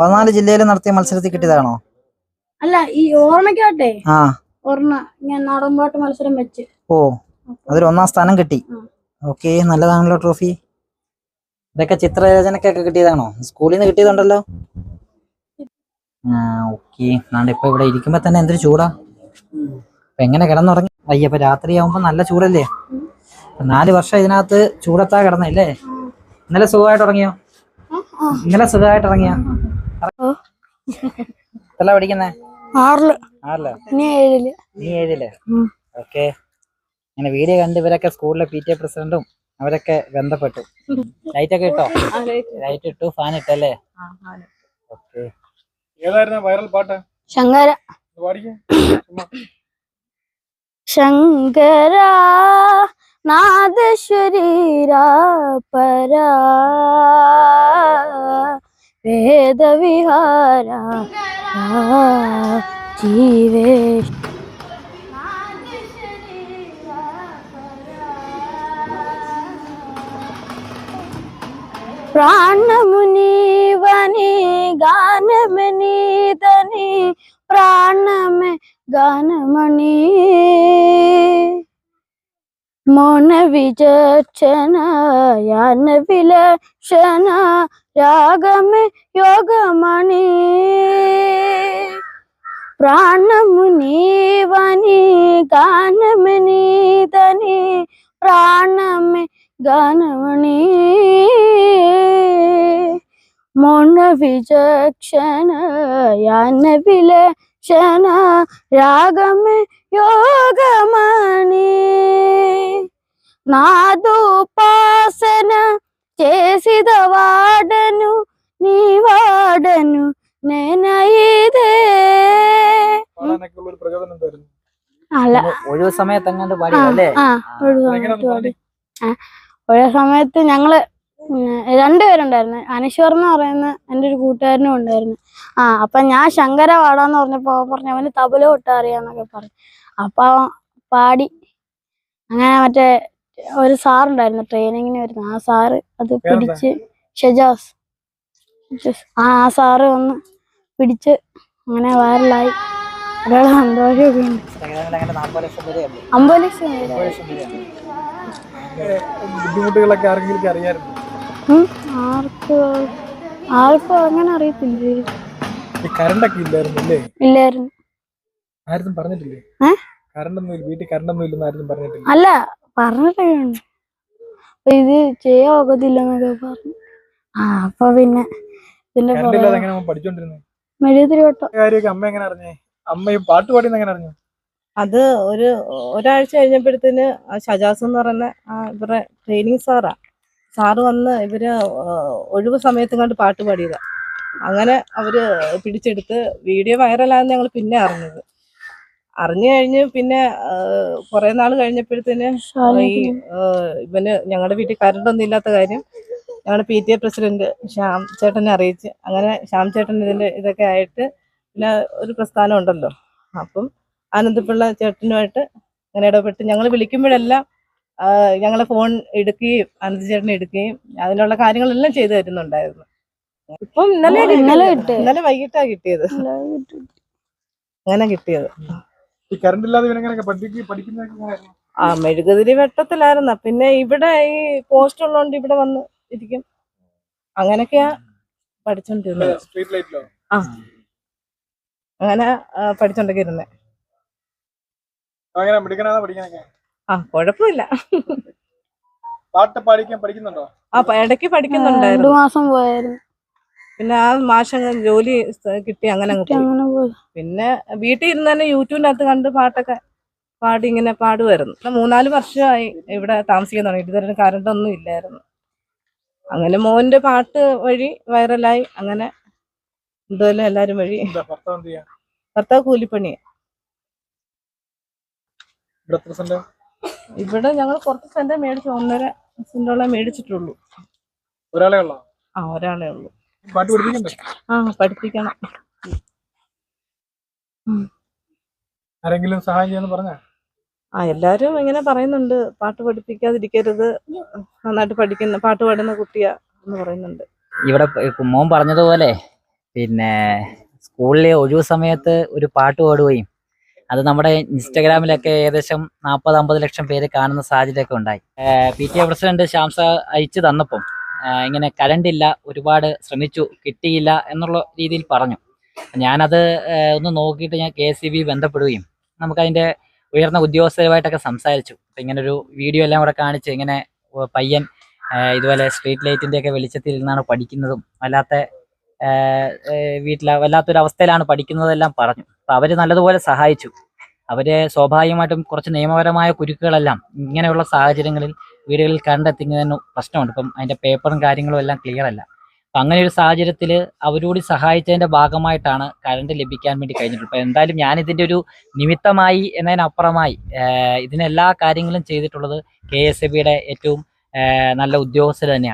പതിനാല് ജില്ലയിൽ നടത്തിയ മത്സരത്തിൽ കിട്ടിയതാണോ? അല്ല ഈ ഓർമ്മയ്ക്കാട്ടെ. ആ. ഓർമ്മ ഞാൻ നാടൻപാട്ട് മത്സരം വെച്ച്. ഓ അതിൽ ഒന്നാം സ്ഥാനം കിട്ടി. ഓക്കെ നല്ലതാണല്ലോ ട്രോഫി. ഇതൊക്കെ ചിത്രരചനക്കൊക്കെ കിട്ടിയതാണോ? സ്കൂളിൽ നിന്ന് കിട്ടിയതുണ്ടല്ലോ. ആ ഓക്കെ. നാണ്ട് ഇപ്പൊ ഇവിടെ ഇരിക്കുമ്പോ തന്നെ എന്തൊരു ചൂടാ. അപ്പൊ എങ്ങനെ കിടന്നുറങ്ങി? അയ്യപ്പൊ രാത്രി രാത്രിയാവുമ്പോ നല്ല ചൂടല്ലേ? നാല് വർഷം ഇതിനകത്ത് ചൂടത്താ കിടന്നല്ലേ ഇന്നലെ സുഖമായിട്ട് ഉറങ്ങിയോ? ഇന്നലെ സുഖമായിട്ട് ഇറങ്ങിയോ എത്ര പഠിക്കുന്നേ? ആറിൽ. ആറല്ലോ ഇനി ഏഴിൽ. നീ ഏഴിൽ. ഓക്കെ. അങ്ങനെ വീഡിയോ കണ്ട് ഇവരൊക്കെ സ്കൂളിലെ പി ടി എ പ്രസിഡന്റും അവരൊക്കെ ബന്ധപ്പെട്ടു. ലൈറ്റ് ഒക്കെ ഇട്ടോ? ലൈറ്റ് ഇട്ടു. ഫാൻ ഇട്ടല്ലേ? ഓക്കെ. ഏതായിരുന്നു വൈറൽ പാട്ട്? ശങ്കര. ഒന്ന് वेद विहारा जीवे। प्राण मुनि बनि गान मणि धनी प्राण में गान मनी। యాన విలక్షణ రాగమే యోగమణి ప్రాణమునివని గానమనీదని ప్రాణమే గానమణి మౌన విచక్షణ యాన విలక్షణ రాగమే యోగమణి నాదుపాసన చేసిద వాడను నీ వాడను నేనైదే പാടാനൊക്കെ ഉള്ള ഒരു പ്രചോദനം എന്തായിരുന്നു അല്ല ഒഴിവ് സമയത്ത് എങ്ങാണ്ട് പാടി ആ, അല്ലേ ആ ഒരു എങ്ങനെ സമയത്ത് പാടി? പാടി. ആ, ഒരു സമയത്ത് ഞങ്ങള് ഉം, രണ്ടുപേരുണ്ടായിരുന്നു അനശ്വർ എന്ന് പറയുന്ന എൻ്റെ ഒരു കൂട്ടുകാരനും ഉണ്ടായിരുന്നു ആ അപ്പൊ ഞാൻ ശങ്കര പാടാന്ന് പറഞ്ഞപ്പോ അവൻ പറഞ്ഞു അവന് തബല കൊട്ടാ അറിയാന്നൊക്കെ പറഞ്ഞു അപ്പൊ അവൻ പാടി അങ്ങനെ മറ്റേ ഒരു സാറുണ്ടായിരുന്നു ട്രെയിനിങ്ങിന് വരുന്ന. ആ സാറ് അത് പിടിച്ച് ഷജാസ്. ആ സാറ് വന്ന് പിടിച്ച് അങ്ങനെ വൈറലായി ഒരാളെ സന്തോഷമൊക്കെ ഉണ്ട്. ലക്ഷം അമ്പത് ബുദ്ധിമുട്ടുകളൊക്കെ ആർക്കെങ്കിലും ആർക്കും അങ്ങനെ അറിയത്തില്ല. ഈ കറണ്ടൊക്കെ ഇല്ലായിരുന്നു അല്ലേ? ഇല്ലായിരുന്നു. ആരും പറഞ്ഞിട്ടില്ലേ? ഏ? കറണ്ട് വീട്ടിൽ കറണ്ടൊന്നും ഇല്ലെന്ന് ആരും പറഞ്ഞിട്ടില്ല? അല്ല പറഞ്ഞിട്ടൊക്കെ ഉണ്ട് അപ്പൊ ഇത് ചെയ്യാൻ ഒക്കത്തില്ലെന്നൊക്കെ പറഞ്ഞു. ആ അപ്പൊ പിന്നെ ഇതിന്റെ പാട്ട് അറിഞ്ഞു? അത് ഒരു ഒരാഴ്ച കഴിഞ്ഞപ്പോഴത്തേന് ഷജാസ് എന്ന് പറയുന്ന ഇവരുടെ ട്രെയിനിങ് സാറാ സാറ് വന്ന് ഇവർ ഒഴിവ് സമയത്ത് കണ്ട് പാട്ട് പാടിയതാ. അങ്ങനെ അവർ പിടിച്ചെടുത്ത് വീഡിയോ വൈറലായെന്ന് ഞങ്ങൾ പിന്നെ അറിഞ്ഞത്. അറിഞ്ഞു കഴിഞ്ഞ് പിന്നെ കുറെ നാൾ കഴിഞ്ഞപ്പോഴത്തേന് ഈ ഇവന് ഞങ്ങളുടെ വീട്ടിൽ കറണ്ടൊന്നും ഇല്ലാത്ത കാര്യം ഞങ്ങളുടെ P T A president Shyam ചേട്ടനെ അറിയിച്ച് അങ്ങനെ ശ്യാം ചേട്ടൻ ഇതിന്റെ ഇതൊക്കെ ആയിട്ട് പിന്നെ ഒരു പ്രസ്ഥാനം ഉണ്ടല്ലോ. അപ്പം ആനന്ദപിള്ള ചേട്ടനുമായിട്ട് അങ്ങനെ ഇടപെട്ട് ഞങ്ങൾ വിളിക്കുമ്പോഴെല്ലാം ഞങ്ങളെ ഫോൺ എടുക്കുകയും ആനന്ദ ചേട്ടനെ എടുക്കുകയും അതിനുള്ള കാര്യങ്ങളെല്ലാം ചെയ്തു തരുന്നുണ്ടായിരുന്നു. ഇപ്പം ഇന്നലെ. ഇന്നലെ വൈകിട്ടാ കിട്ടിയത്. അങ്ങനെ കിട്ടിയത്. ഈ കറണ്ട് ഇല്ലാതെ ഇവനെങ്ങനെ പഠിപ്പിക്കുക പഠിക്കുന്നതൊക്കെ ആ മെഴുകുതിരി വെട്ടത്തിലായിരുന്ന. പിന്നെ ഇവിടെ ഈ പോസ്റ്റ് ഉള്ളതുകൊണ്ട് ഇവിടെ വന്ന് ഇരിക്കും. അങ്ങനെയൊക്കെയാ പഠിച്ചോണ്ടിരുന്നത് സ്ട്രീറ്റ് ലൈറ്റിലോ ആ. അങ്ങനെ ആ, പഠിച്ചോണ്ടൊക്കെ ഇരുന്നെ അങ്ങനെ പഠിക്കണോ പഠിക്കാനൊക്കെ ആ കുഴപ്പമില്ല. പാട്ട് പാടിക്കാൻ പഠിക്കുന്നുണ്ടോ? ആ ഇടയ്ക്ക് ഇടയ്ക്ക് രണ്ടു മാസം പോയായിരുന്നു. പിന്നെ ആ മാഷങ്ങ് ജോലി കിട്ടി അങ്ങനെ അങ്ങ് പോയി. പിന്നെ വീട്ടിൽ ഇരുന്ന് തന്നെ യൂട്യൂബിനകത്ത് കണ്ട് പാട്ടൊക്കെ പാടി ഇങ്ങനെ പാടുമായിരുന്നു പിന്നെ മൂന്നാൽ വർഷമായി ഇവിടെ താമസിക്കാൻ തുടങ്ങി. ഇതുവരെ കറണ്ട് ഒന്നും ഇല്ലായിരുന്നു. അങ്ങനെ മോന്റെ പാട്ട് വഴി വൈറലായി. അങ്ങനെ എന്തുമല്ലോ എല്ലാരും വഴി ഭർത്താവ് കൂലിപ്പണിയാ. കൂലിപ്പണി ഇവിടെ ഞങ്ങൾ കുറച്ച് സെന്റ് മേടിച്ചു ഒന്നര സെന്റോളം മേടിച്ചിട്ടുള്ളൂ. ഒരാളെ ഉള്ളോ? ആ ഒരാളേ ഉള്ളൂ. പാട്ട് പഠിപ്പിക്കണ്ടേ? ആ പഠിപ്പിക്കണം. ആരെങ്കിലും സഹായം ചെയ്യാന്ന് പറഞ്ഞ? ആ എല്ലാരും ഇങ്ങനെ പറയുന്നുണ്ട്. പാട്ട് പഠിപ്പിക്കാതിരിക്കരുത്. നന്നായിട്ട് പഠിക്കുന്ന പാട്ട് പാടുന്ന കുട്ടിയാ എന്ന് പറയുന്നുണ്ട്. ഇവിടെ മോൻ പറഞ്ഞതുപോലെ പിന്നെ സ്കൂളിലെ ഒഴിവു സമയത്ത് ഒരു പാട്ട് പാടുകയും അത് നമ്മുടെ ഇൻസ്റ്റഗ്രാമിലൊക്കെ ഏകദേശം നാൽപ്പത് അമ്പത് ലക്ഷം പേര് കാണുന്ന സാഹചര്യമൊക്കെ ഉണ്ടായി. പി ടി എ പ്രസിഡന്റ് ശ്യാംസ അയച്ചു തന്നപ്പം ഇങ്ങനെ കരണ്ടില്ല ഒരുപാട് ശ്രമിച്ചു കിട്ടിയില്ല എന്നുള്ള രീതിയിൽ പറഞ്ഞു. ഞാനത് ഒന്ന് നോക്കിയിട്ട് ഞാൻ കെ എസ് ബി ബന്ധപ്പെടുകയും നമുക്കതിന്റെ ഉയർന്ന ഉദ്യോഗസ്ഥരുമായിട്ടൊക്കെ സംസാരിച്ചു. അപ്പം ഇങ്ങനൊരു വീഡിയോ എല്ലാം കൂടെ കാണിച്ച് ഇങ്ങനെ പയ്യൻ ഇതുപോലെ സ്ട്രീറ്റ് ലൈറ്റിന്റെയൊക്കെ വെളിച്ചത്തിൽ നിന്നാണ് പഠിക്കുന്നതും അല്ലാത്ത വീട്ടിലെ വല്ലാത്തൊരു അവസ്ഥയിലാണ് പഠിക്കുന്നതെല്ലാം പറഞ്ഞു. അപ്പം അവർ നല്ലതുപോലെ സഹായിച്ചു. അവർ സ്വാഭാവികമായിട്ടും കുറച്ച് നിയമപരമായ കുരുക്കുകളെല്ലാം ഇങ്ങനെയുള്ള സാഹചര്യങ്ങളിൽ വീടുകളിൽ കണ്ടെത്തിക്കുന്നതിന് പ്രശ്നമുണ്ട്. ഇപ്പം അതിന്റെ പേപ്പറും കാര്യങ്ങളും എല്ലാം ക്ലിയർ അല്ല. അപ്പം അങ്ങനെ ഒരു സാഹചര്യത്തിൽ അവരോട് സഹായിച്ചതിന്റെ ഭാഗമായിട്ടാണ് കറണ്ട് ലഭിക്കാൻ വേണ്ടി കഴിഞ്ഞിട്ടുള്ളത്. അപ്പം എന്തായാലും ഞാൻ ഇതിന്റെ ഒരു നിമിത്തമായി എന്നതിനപ്പുറമായി ഇതിനെല്ലാ കാര്യങ്ങളും ചെയ്തിട്ടുള്ളത് കെ എസ് എ ബിയുടെ ഏറ്റവും നല്ല ഉദ്യോഗസ്ഥർ തന്നെയാണ്.